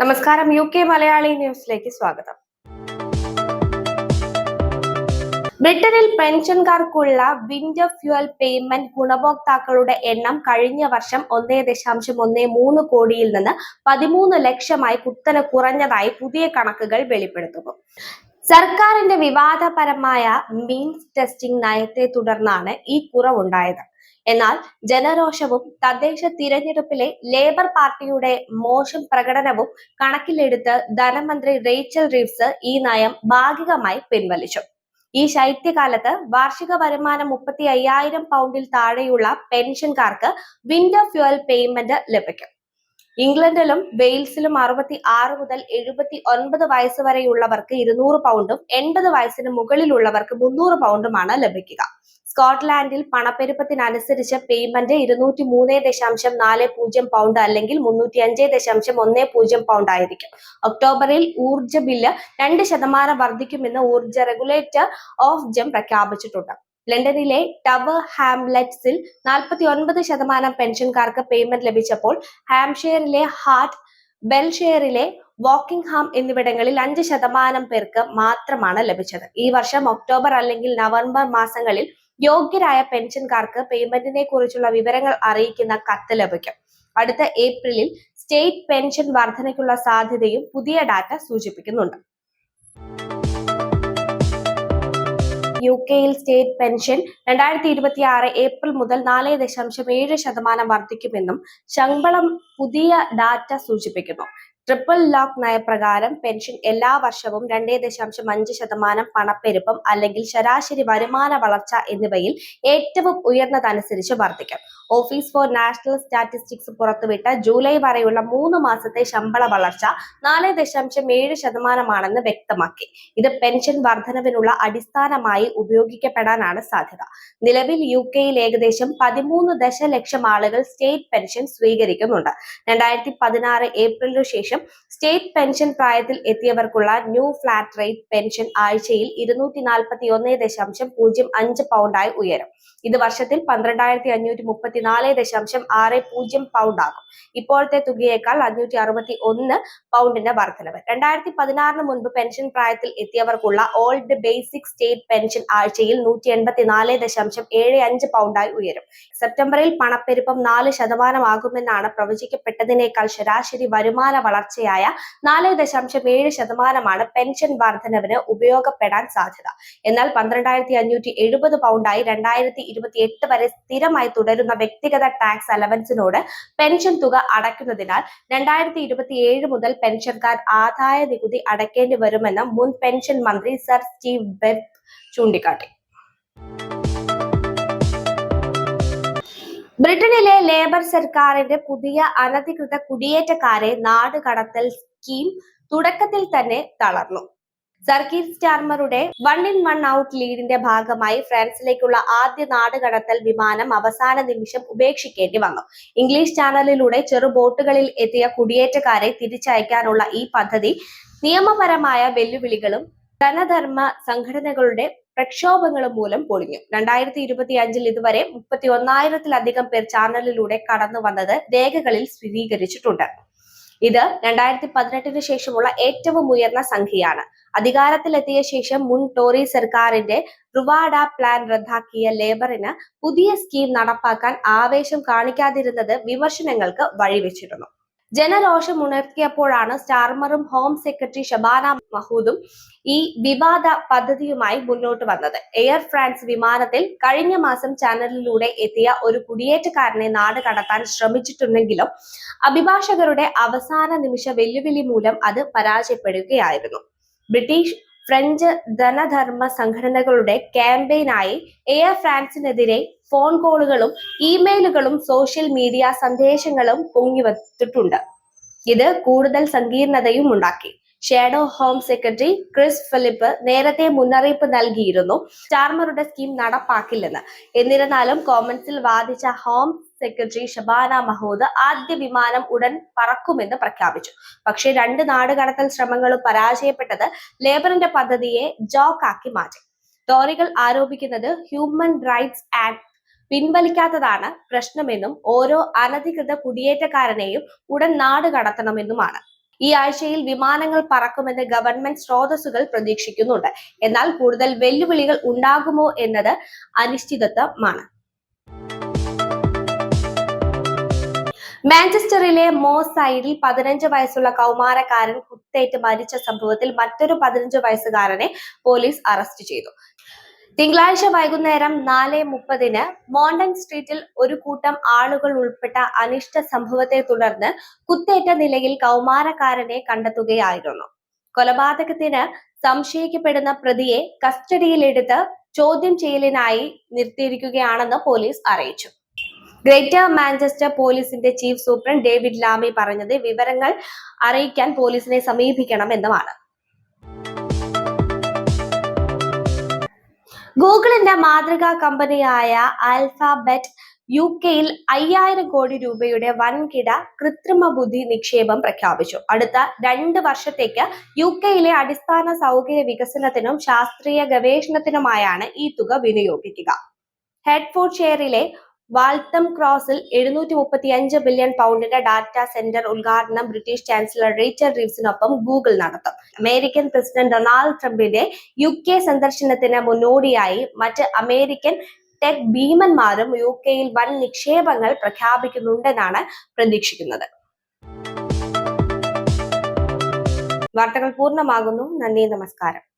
നമസ്കാരം U K Malayali ന്യൂസിലേക്ക് സ്വാഗതം. ബ്രിട്ടനിൽ പെൻഷൻകാർക്കുള്ള വിന്റർ ഫ്യൂവൽ പേയ്മെന്റ് ഗുണഭോക്താക്കളുടെ എണ്ണം കഴിഞ്ഞ വർഷം ഒന്നേ ദശാംശം ഒന്നേ മൂന്ന് കോടിയിൽ നിന്ന് പതിമൂന്ന് ലക്ഷമായി കുത്തനെ കുറഞ്ഞതായി പുതിയ കണക്കുകൾ വെളിപ്പെടുത്തുന്നു. സർക്കാരിന്റെ വിവാദപരമായ മീൻസ് ടെസ്റ്റിംഗ് നയത്തെ തുടർന്നാണ് ഈ കുറവുണ്ടായത്. എന്നാൽ ജനരോഷവും തദ്ദേശ തിരഞ്ഞെടുപ്പിലെ ലേബർ പാർട്ടിയുടെ മോശം പ്രകടനവും കണക്കിലെടുത്ത് ധനമന്ത്രി റേച്ചൽ റീവ്സ് ഈ നയം ഭാഗികമായി പിൻവലിച്ചു. ഈ ശൈത്യകാലത്ത് വാർഷിക വരുമാനം മുപ്പത്തി അയ്യായിരം പൗണ്ടിൽ താഴെയുള്ള പെൻഷൻകാർക്ക് വിന്റർ ഫ്യൂവൽ പേയ്മെന്റ് ലഭിക്കും. ഇംഗ്ലണ്ടിലും വെയിൽസിലും അറുപത്തി ആറ് മുതൽ എഴുപത്തി ഒൻപത് വയസ്സ് വരെയുള്ളവർക്ക് ഇരുന്നൂറ് പൗണ്ടും എൺപത് വയസ്സിന് മുകളിലുള്ളവർക്ക് മുന്നൂറ് പൗണ്ടുമാണ് ലഭിക്കുക. സ്കോട്ട്ലാൻഡിൽ പണപ്പെരുപ്പത്തിനനുസരിച്ച് പേയ്മെന്റ് ഇരുന്നൂറ്റി മൂന്ന് ദശാംശം നാല് പൂജ്യം പൗണ്ട് അല്ലെങ്കിൽ മുന്നൂറ്റി അഞ്ച് ദശാംശം ഒന്ന് പൂജ്യം പൗണ്ട് ആയിരിക്കും. ഒക്ടോബറിൽ ഊർജ ബില്ല് രണ്ട് ശതമാനം വർദ്ധിക്കുമെന്ന് ഊർജ റെഗുലേറ്റർ ഓഫ് ജം പ്രഖ്യാപിച്ചിട്ടുണ്ട്. ലണ്ടനിലെ ടവർ ഹാംലെറ്റ്സിൽ നാൽപ്പത്തി ഒൻപത് ശതമാനം പെൻഷൻകാർക്ക് പേയ്മെന്റ് ലഭിച്ചപ്പോൾ ഹാംഷെയറിലെ ഹാർട്ട് ബെൽഷെയറിലെ വാക്കിംഗ്ഹാം എന്നിവിടങ്ങളിൽ അഞ്ച് ശതമാനം പേർക്ക് മാത്രമാണ് ലഭിച്ചത്. ഈ വർഷം ഒക്ടോബർ അല്ലെങ്കിൽ നവംബർ മാസങ്ങളിൽ യോഗ്യരായ പെൻഷൻകാർക്ക് പേയ്മെന്റിനെ കുറിച്ചുള്ള വിവരങ്ങൾ അറിയിക്കുന്ന കത്ത് ലഭിക്കും. അടുത്ത ഏപ്രിലിൽ സ്റ്റേറ്റ് പെൻഷൻ വർധനയ്ക്കുള്ള സാധ്യതയും പുതിയ ഡാറ്റ സൂചിപ്പിക്കുന്നുണ്ട്. യു കെയിൽ സ്റ്റേറ്റ് പെൻഷൻ രണ്ടായിരത്തി ഇരുപത്തി ആറ് ഏപ്രിൽ മുതൽ നാല് ദശാംശം ഏഴ് ശതമാനം വർദ്ധിക്കുമെന്നും ശമ്പളം പുതിയ ഡാറ്റ സൂചിപ്പിക്കുന്നു. ട്രിപ്പിൾ ലോക്ക് നയപ്രകാരം പെൻഷൻ എല്ലാ വർഷവും രണ്ടേ ദശാംശം അഞ്ച് ശതമാനം പണപ്പെരുപ്പം അല്ലെങ്കിൽ ശരാശരി വരുമാന വളർച്ച എന്നിവയിൽ ഏറ്റവും ഉയർന്നതനുസരിച്ച് വർദ്ധിക്കും. ഓഫീസ് ഫോർ നാഷണൽ സ്റ്റാറ്റിസ്റ്റിക്സ് പുറത്തുവിട്ട ജൂലൈ വരെയുള്ള മൂന്ന് മാസത്തെ ശമ്പള വളർച്ച നാല് ദശാംശം ഏഴ് ശതമാനമാണെന്ന് വ്യക്തമാക്കി. ഇത് പെൻഷൻ വർധനവിനുള്ള അടിസ്ഥാനമായി ഉപയോഗിക്കപ്പെടാനാണ് സാധ്യത. നിലവിൽ യു കെയിൽ ഏകദേശം പതിമൂന്ന് ദശലക്ഷം ആളുകൾ സ്റ്റേറ്റ് പെൻഷൻ സ്വീകരിക്കുന്നുണ്ട്. രണ്ടായിരത്തി പതിനാറ് ഏപ്രിലിനു ശേഷം സ്റ്റേറ്റ് പെൻഷൻ പ്രായത്തിൽ എത്തിയവർക്കുള്ള ന്യൂ ഫ്ലാറ്റ് റേറ്റ് പെൻഷൻ ആഴ്ചയിൽ ഇരുന്നൂറ്റി നാൽപ്പത്തി ഒന്ന് ദശാംശം പൂജ്യം അഞ്ച് പൗണ്ടായി ഉയരും. ഇത് വർഷത്തിൽ പന്ത്രണ്ടായിരത്തി അഞ്ഞൂറ്റി മുപ്പത്തിനാല് ദശാംശം ആറ് പൂജ്യം പൗണ്ട് ആകും ഇപ്പോഴത്തെ തുകയേക്കാൾ അഞ്ഞൂറ്റി അറുപത്തി ഒന്ന് പൗണ്ടിന്റെ വർധനവ്. രണ്ടായിരത്തി പതിനാറിന് മുൻപ് പെൻഷൻ പ്രായത്തിൽ എത്തിയവർക്കുള്ള ഓൾഡ് ബേസിക് സ്റ്റേറ്റ് പെൻഷൻ ആഴ്ചയിൽ നൂറ്റി എൺപത്തിനാല് ദശാംശം ഏഴ് അഞ്ച് പൗണ്ടായി ഉയരും. സെപ്റ്റംബറിൽ പണപ്പെരുപ്പം നാല് ശതമാനമാകുമെന്നാണ് പ്രവചിക്കപ്പെട്ടതിനേക്കാൾ ശരാശരി വരുമാന വളർച്ചയായ നാല് ദശാംശം ഏഴ് ശതമാനമാണ് പെൻഷൻ വർധനവിന് ഉപയോഗപ്പെടാൻ സാധ്യത. എന്നാൽ പന്ത്രണ്ടായിരത്തി അഞ്ഞൂറ്റി എഴുപത് പൗണ്ടായി രണ്ടായിരത്തി ഇരുപത്തി എട്ട് വരെ സ്ഥിരമായി തുടരുന്ന വ്യക്തിഗത ടാക്സ് അലവൻസിനോട് പെൻഷൻ തുക അടയ്ക്കുന്നതിനാൽ രണ്ടായിരത്തി ഇരുപത്തി ഏഴ് മുതൽ പെൻഷൻകാർ ആദായ നികുതി അടയ്ക്കേണ്ടി വരുമെന്ന് മുൻ പെൻഷൻ മന്ത്രി സർ സ്റ്റീവ് ബെബ് ചൂണ്ടിക്കാട്ടി. ബ്രിട്ടനിലെ ലേബർ സർക്കാരിന്റെ പുതിയ അനധികൃത കുടിയേറ്റക്കാരെ നാട് കടത്തൽ സ്കീം തുടക്കത്തിൽ തന്നെ തളർന്നു. സർക്കീർ സ്റ്റാർമറുടെ വൺ ഇൻ വൺ ഔട്ട് ലീഡിന്റെ ഭാഗമായി ഫ്രാൻസിലേക്കുള്ള ആദ്യ നാടുകടത്തൽ വിമാനം അവസാന നിമിഷം ഉപേക്ഷിക്കേണ്ടി വന്നു. ഇംഗ്ലീഷ് ചാനലിലൂടെ ചെറു ബോട്ടുകളിൽ എത്തിയ കുടിയേറ്റക്കാരെ തിരിച്ചയക്കാനുള്ള ഈ പദ്ധതി നിയമപരമായ വെല്ലുവിളികളും ധനധർമ്മ സംഘടനകളുടെ പ്രക്ഷോഭങ്ങളും മൂലം പൊളിഞ്ഞു. രണ്ടായിരത്തി ഇരുപത്തി അഞ്ചിൽ ഇതുവരെ മുപ്പത്തി ഒന്നായിരത്തിലധികം പേർ ചാനലിലൂടെ കടന്നു വന്നത് രേഖകളിൽ സ്ഥിരീകരിച്ചിട്ടുണ്ട്. ഇത് രണ്ടായിരത്തി പതിനെട്ടിന് ശേഷമുള്ള ഏറ്റവും ഉയർന്ന സംഖ്യയാണ്. അധികാരത്തിലെത്തിയ ശേഷം മുൻ ടോറി സർക്കാരിന്റെ റുവാഡ പ്ലാൻ റദ്ദാക്കിയ ലേബറിന് പുതിയ സ്കീം നടപ്പാക്കാൻ ആവേശം കാണിക്കാതിരുന്നത് വിമർശനങ്ങൾക്ക് വഴിവെച്ചിരുന്നു. ജനരോഷം ഉണർത്തിയപ്പോഴാണ് സ്റ്റാർമറും ഹോം സെക്രട്ടറി ഷബാന മഹൂദും ഈ വിവാദ പദ്ധതിയുമായി മുന്നോട്ട് വന്നത്. എയർ ഫ്രാൻസ് വിമാനത്തിൽ കഴിഞ്ഞ മാസം ചാനലിലൂടെ എത്തിയ ഒരു കുടിയേറ്റക്കാരനെ നാട് കടത്താൻ ശ്രമിച്ചിട്ടുണ്ടെങ്കിലും അഭിഭാഷകരുടെ അവസാന നിമിഷ വെല്ലുവിളി മൂലം അത് പരാജയപ്പെടുകയായിരുന്നു. ബ്രിട്ടീഷ് ഫ്രഞ്ച് ധനധർമ്മ സംഘടനകളുടെ ക്യാമ്പയിനായി എയർ ഫ്രാൻസിനെതിരെ ഫോൺ കോളുകളും ഇമെയിലുകളും സോഷ്യൽ മീഡിയ സന്ദേശങ്ങളും പൊങ്ങിവത്തിട്ടുണ്ട് ഇത് കൂടുതൽ സങ്കീർണതയും ഉണ്ടാക്കി. Shadow home secretary Chris Philip നേരത്തെ മുന്നറിയിപ്പ് നൽകിയിരുന്നു. സ്റ്റാർമറുടെ സ്കീം നടപ്പാക്കില്ലെന്ന്. എന്നിരുന്നാലും കോമൻസിൽ വാദിച്ച ഹോം സെക്രട്ടറി ഷബാന മഹൂദ് ആദ്യ വിമാനം ഉടൻ പറക്കുമെന്ന് പ്രഖ്യാപിച്ചു. പക്ഷെ രണ്ട് നാട് കടത്തൽ ശ്രമങ്ങളും പരാജയപ്പെട്ടത് ലേബറിന്റെ പദ്ധതിയെ ജോക്കാക്കി മാറ്റി. ടോറികൾ ആരോപിക്കുന്നത് ഹ്യൂമൻ റൈറ്റ്സ് ആക്ട് പിൻവലിക്കാത്തതാണ് പ്രശ്നമെന്നും ഓരോ അനധികൃത കുടിയേറ്റക്കാരനെയും ഉടൻ നാട് കടത്തണമെന്നുമാണ്. ഈ ആഴ്ചയിൽ വിമാനങ്ങൾ പറക്കുമെന്ന് ഗവൺമെന്റ് സ്രോതസ്സുകൾ പ്രതീക്ഷിക്കുന്നുണ്ട്. എന്നാൽ കൂടുതൽ വെല്ലുവിളികൾ ഉണ്ടാകുമോ എന്നത് അനിശ്ചിതത്വമാണ്. മാഞ്ചസ്റ്ററിലെ മോ സൈഡിൽ പതിനഞ്ച് വയസ്സുള്ള കൗമാരക്കാരൻ കുത്തേറ്റ് മരിച്ച സംഭവത്തിൽ മറ്റൊരു പതിനഞ്ച് വയസ്സുകാരനെ പോലീസ് അറസ്റ്റ് ചെയ്തു. തിങ്കളാഴ്ച വൈകുന്നേരം നാല് മുപ്പതിന് മോണ്ടൻ സ്ട്രീറ്റിൽ ഒരു കൂട്ടം ആളുകൾ ഉൾപ്പെട്ട അനിഷ്ട സംഭവത്തെ തുടർന്ന് കുത്തേറ്റ നിലയിൽ കൗമാരക്കാരനെ കണ്ടെത്തുകയായിരുന്നു. കൊലപാതകത്തിന് സംശയിക്കപ്പെടുന്ന പ്രതിയെ കസ്റ്റഡിയിലെടുത്ത് ചോദ്യം ചെയ്യലിനായി നിർത്തിയിരിക്കുകയാണെന്ന് പോലീസ് അറിയിച്ചു. ഗ്രേറ്റർ മാഞ്ചസ്റ്റർ പോലീസിന്റെ ചീഫ് സൂപ്രണ്ട് ഡേവിഡ് ലാമി പറഞ്ഞത് വിവരങ്ങൾ അറിയിക്കാൻ പോലീസിനെ സമീപിക്കണം സമീപിക്കണമെന്നുമാണ്. ഗൂഗിളിന്റെ മാതൃകാ കമ്പനിയായ ആൽഫാബെറ്റ് യു കെയിൽ അയ്യായിരം കോടി രൂപയുടെ വൻകിട കൃത്രിമ ബുദ്ധി നിക്ഷേപം പ്രഖ്യാപിച്ചു. അടുത്ത രണ്ട് വർഷത്തേക്ക് യു കെയിലെ അടിസ്ഥാന സൗകര്യ വികസനത്തിനും ശാസ്ത്രീയ ഗവേഷണത്തിനുമായാണ് ഈ തുക വിനിയോഗിക്കുക. ഹെഡ്ഫോർഡ് ഷെയറിലെ വാൾത്തം ക്രോസിൽ എഴുന്നൂറ്റി മുപ്പത്തി അഞ്ച് ബില്യൺ പൗണ്ടിന്റെ ഡാറ്റാ സെന്റർ ഉദ്ഘാടനം ബ്രിട്ടീഷ് ചാൻസലർ റീച്ചർഡ് റീവ്സിനൊപ്പം ഗൂഗിൾ നടത്തും. അമേരിക്കൻ പ്രസിഡന്റ് ഡൊണാൾഡ് ട്രംപിന്റെ യു കെ സന്ദർശനത്തിന് മുന്നോടിയായി മറ്റ് അമേരിക്കൻ ടെക് ഭീമന്മാരും യു കെയിൽ വൻ നിക്ഷേപങ്ങൾ പ്രഖ്യാപിക്കുന്നുണ്ടെന്നാണ് പ്രതീക്ഷിക്കുന്നത്. വാർത്തകൾ പൂർണമാകുന്നു. നന്ദി നമസ്കാരം.